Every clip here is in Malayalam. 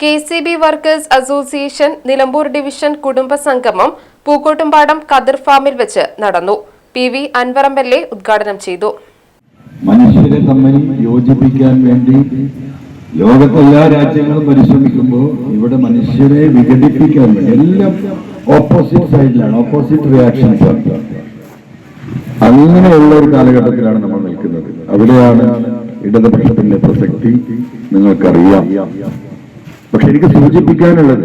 K C B workers association Nilambur division കുടുംബ സംഗമം പൂക്കോട്ടുംപാടം കതിർ ഫാമിൽ വെച്ച് നടന്നു. P V Anvar L A ഉദ്ഘാടനം ചെയ്തു. മനുഷ്യരെ തമ്മിൽ യോജിപ്പിക്കാൻ വേണ്ടി ലോകത്തെല്ലാ രാജ്യങ്ങളും പരിശ്രമിക്കുമ്പോൾ ഇവിടെ മനുഷ്യരെ വിഘടിപ്പിക്കാൻ വേണ്ടി എല്ലാം ഓപ്പോസിറ്റ് സൈഡിലാണ് ഓപ്പോസിറ്റ് റിയാക്ഷൻസ് ആണ്. അങ്ങനെയുള്ള ഒരു കാലഘട്ടത്തിലാണ് നമ്മൾ നിൽക്കുന്നത്. അവിടെയാണ് ഇടതുപക്ഷത്തിന്റെ പ്രസക്തി. നിങ്ങൾക്കറിയാം. പക്ഷെ എനിക്ക് സൂചിപ്പിക്കാനുള്ളത്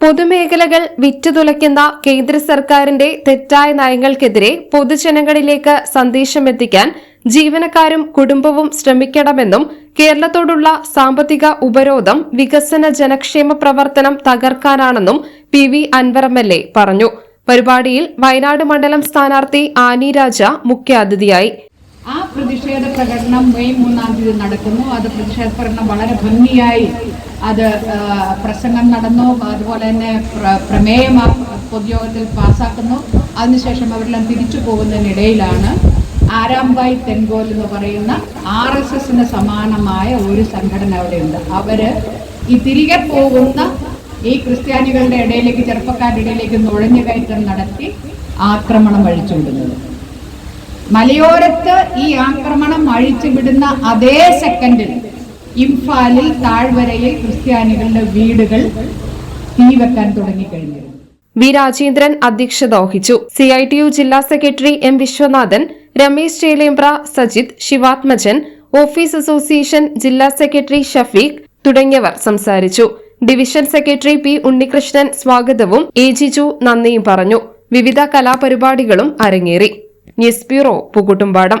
പൊതുമേഖലകൾ വിറ്റുതുലയ്ക്കുന്ന കേന്ദ്ര സർക്കാരിന്റെ തെറ്റായ നയങ്ങൾക്കെതിരെ പൊതുജനങ്ങളിലേക്ക് സന്ദേശമെത്തിക്കാൻ ജീവനക്കാരും കുടുംബവും ശ്രമിക്കണമെന്നും കേരളത്തോടുള്ള സാമ്പത്തിക ഉപരോധം വികസന ജനക്ഷേമ പ്രവർത്തനം തകർക്കാനാണെന്നും P V Anvar M L A പറഞ്ഞു. പരിപാടിയിൽ വയനാട് മണ്ഡലം സ്ഥാനാർത്ഥി ആനി രാജ മുഖ്യാതിഥിയായി. ആ പ്രതിഷേധ പ്രകടനം മെയ് മൂന്നാം തീയതി നടക്കുന്നു. അത് പ്രതിഷേധ പ്രകടനം വളരെ ഭംഗിയായി അത് പ്രസംഗം നടന്നു. അതുപോലെ തന്നെ പ്ര- പ്രമേയം പൊതുയോഗത്തിൽ പാസ്സാക്കുന്നു അതിനുശേഷം അവരെല്ലാം തിരിച്ചു പോകുന്നതിനിടയിലാണ് ആരാംബായ് തെങ്കോൽ എന്ന് പറയുന്ന ആർ എസ് എസിന് സമാനമായ ഒരു സംഘടന അവിടെയുണ്ട്. അവർ ഈ തിരികെ പോകുന്ന ഈ ക്രിസ്ത്യാനികളുടെ ഇടയിലേക്ക് ചെറുപ്പക്കാരുടെ ഇടയിലേക്ക് നുഴഞ്ഞു കയറ്റം നടത്തി ആക്രമണം അഴിച്ചുവിടുന്നത്. മലയോരത്ത് ഈ ആക്രമണം അഴിച്ചുവിടുന്ന അതേ സെക്കൻഡിൽ ഇംഫാലിൽ താഴ്വരയിൽ ക്രിസ്ത്യാനികളുടെ വീടുകൾ തീവെക്കാൻ തുടങ്ങിക്കഴിഞ്ഞിരുന്നു വി രാജേന്ദ്രൻ അധ്യക്ഷത വഹിച്ചു. സി ഐ ടി യു ജില്ലാ secretary M Viswanathan Ramesh Chelembra Sajith Sivathmajan office association ജില്ലാ സെക്രട്ടറി ഷഫീഖ് തുടങ്ങിയവർ സംസാരിച്ചു. ഡിവിഷൻ സെക്രട്ടറി പി ഉണ്ണികൃഷ്ണൻ സ്വാഗതവും എ ജിജു നന്ദിയും പറഞ്ഞു. വിവിധ കലാപരിപാടികളും അരങ്ങേറി. News bureau പുകുട്ടുംപാടം